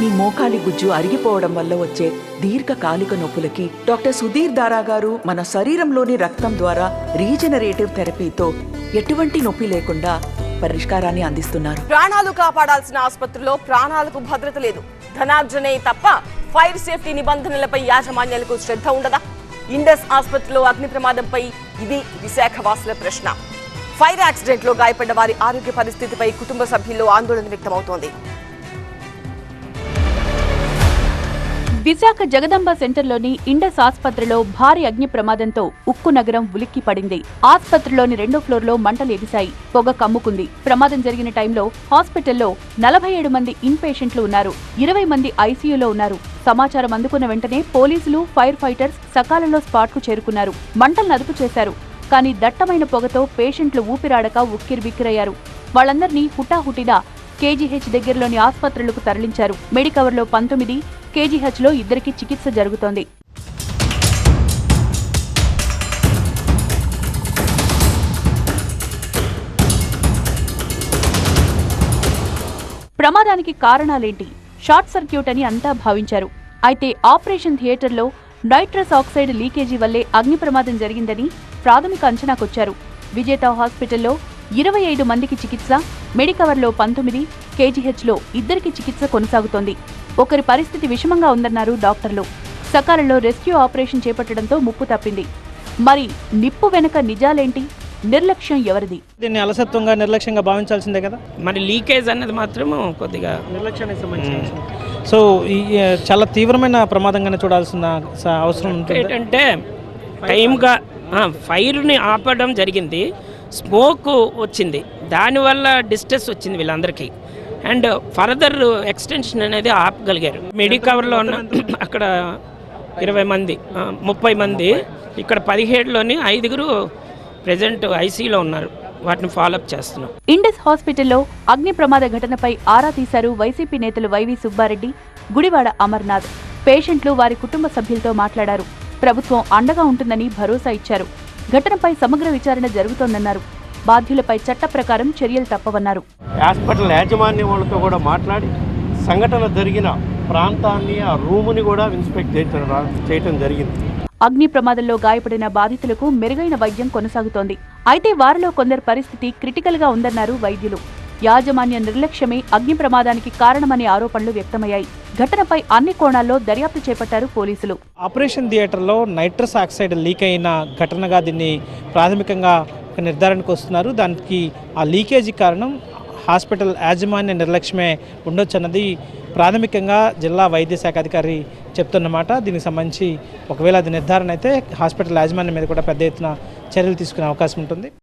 మీ మోకాలి గుజ్జు అరిగిపోవడం వల్ల వచ్చే దీర్ఘకాలిక నొప్పులకి డాక్టర్ సుధీర్ దారా గారు మన శరీరంలోని రక్తం ద్వారా రీజనరేటివ్ థెరపీతో ఎటువంటి నొప్పి లేకుండా పరిష్కారాన్ని అందిస్తున్నారు. ప్రాణాలు కాపాడాల్సిన ఆసుపత్రిలో ప్రాణాలకు భద్రత లేదు. ధనార్జనే తప్ప ఫైర్ సేఫ్టీ నిబంధనలపై యాజమాన్యాలకు శ్రద్ధ ఉండదా? ఇండస్ ఆసుపత్రిలో అగ్ని ప్రమాదంపై ఇది విశాఖ వాసుల ప్రశ్న. ఫైర్ యాక్సిడెంట్లో గాయపడ్డ వారి ఆరోగ్య పరిస్థితిపై కుటుంబ సభ్యుల్లో ఆందోళన వ్యక్తమవుతోంది. విశాఖ జగదంబ సెంటర్లోని ఇండస్ ఆసుపత్రిలో భారీ అగ్ని ప్రమాదంతో ఉక్కు నగరం ఉలిక్కి పడింది. ఆసుపత్రిలోని రెండో ఫ్లోర్లో మంటలు ఎగిశాయి. పొగ కమ్ముకుంది. ప్రమాదం జరిగిన టైంలో హాస్పిటల్లో నలభై ఏడు మంది ఇన్ పేషెంట్లు ఉన్నారు. ఇరవై మంది ఐసీయూలో ఉన్నారు. సమాచారం అందుకున్న వెంటనే పోలీసులు ఫైర్ ఫైటర్స్ సకాలంలో స్పాట్కు చేరుకున్నారు. మంటలను అదుపు చేశారు. కానీ దట్టమైన పొగతో పేషెంట్లు ఊపిరాడక ఉక్కిరిబిక్కిరయ్యారు వాళ్ళందరినీ హుటాహుటిన కేజీహెచ్ దగ్గరలోని ఆసుపత్రులకు తరలించారు. మెడికవర్లో పంతొమ్మిది కేజీహెచ్లో ఇద్దరికి చికిత్స జరుగుతోంది. ప్రమాదానికి కారణాలేంటి? షార్ట్ సర్క్యూట్ అని అంతా భావించారు. అయితే ఆపరేషన్ థియేటర్లో నైట్రస్ ఆక్సైడ్ లీకేజీ వల్లే అగ్ని ప్రమాదం జరిగిందని ప్రాథమిక అంచనాకొచ్చారు. విజేత హాస్పిటల్లో ఇరవై ఐదు మందికి చికిత్స మెడికవర్లో పంతొమ్మిది కేజీహెచ్లో ఇద్దరికి చికిత్స కొనసాగుతోంది. ఒకరి పరిస్థితి విషమంగా ఉందన్నారు డాక్టర్లు. సకాలంలో రెస్క్యూ ఆపరేషన్ చేపట్టడంతో ముప్పు తప్పింది. మరి నిప్పు వెనుక నిజాలేంటి? నిర్లక్ష్యం ఎవరిది? దీన్ని అలసత్వంగా నిర్లక్ష్యంగా భావించాల్సిందే కదా? మరి లీకేజ్ అన్నది మాత్రము కొద్దిగా నిర్లక్ష్యానికి సంబంధించి సో ఈ చాలా తీవ్రమైన ప్రమాదంగానే చూడాల్సిన స- అవసరం ఉంటుంది. ఏంటంటే టైంగా ఆ, ఫైర్ని ఆపడం జరిగింది. స్మోక్ వచ్చింది. దానివల్ల డిస్ట్రెస్ వచ్చింది వీళ్ళందరికీ. అండ్ ఫర్దర్ ఎక్స్టెన్షన్ అనేది ఆపగలిగారు. మెడికవర్లో ఉన్న అక్కడ ఇరవై మంది ముప్పై మంది ఇక్కడ పదిహేడులోని ఐదుగురు ప్రజెంట్ ఐసీలో ఉన్నారు. వాటిని ఫాలోఅప్ చేస్తున్నాం. ఇండస్ హాస్పిటల్లో అగ్ని ప్రమాద ఘటనపై ఆరా తీశారు వైసీపీ నేతలు వైవి సుబ్బారెడ్డి గుడివాడ అమర్నాథ్. పేషెంట్లు వారి కుటుంబ సభ్యులతో మాట్లాడారు. ప్రభుత్వం అండగా ఉంటుందని భరోసా ఇచ్చారు. ఘటనపై సమగ్ర విచారణ జరుగుతోందన్నారు. బాధ్యులపై చట్ట ప్రకారం చర్యలు తప్పవన్నారు. హాస్పిటల్ యాజమాన్యం వాళ్ళతో కూడా మాట్లాడి సంఘటన జరిగిన ప్రాంతాన్ని ఆ రూముని కూడా ఇన్స్పెక్ట్ చేయటం జరిగింది. అగ్ని ప్రమాదంలో గాయపడిన బాధితులకు మెరుగైన వైద్యం కొనసాగుతోంది. అయితే వారిలో కొందరి పరిస్థితి క్రిటికల్గా ఉందన్నారు వైద్యులు. యాజమాన్య నిర్లక్ష్యమే అగ్ని ప్రమాదానికి కారణమనే ఆరోపణలు వ్యక్తమయ్యాయి. ఘటనపై అన్ని కోణాల్లో దర్యాప్తు చేపట్టారు పోలీసులు. ఆపరేషన్ థియేటర్లో నైట్రస్ ఆక్సైడ్ లీక్ అయిన ఘటనగా దీన్ని ప్రాథమికంగా ఒక నిర్ధారణకు వస్తున్నారు. దానికి ఆ లీకేజీ కారణం హాస్పిటల్ యాజమాన్య నిర్లక్ష్యమే ఉండొచ్చు అన్నది ప్రాథమికంగా జిల్లా వైద్య శాఖ అధికారి చెప్తున్నమాట దీనికి సంబంధించి ఒకవేళ అది నిర్ధారణ అయితే హాస్పిటల్ యాజమాన్యం మీద కూడా పెద్ద ఎత్తున చర్యలు తీసుకునే అవకాశం ఉంటుంది.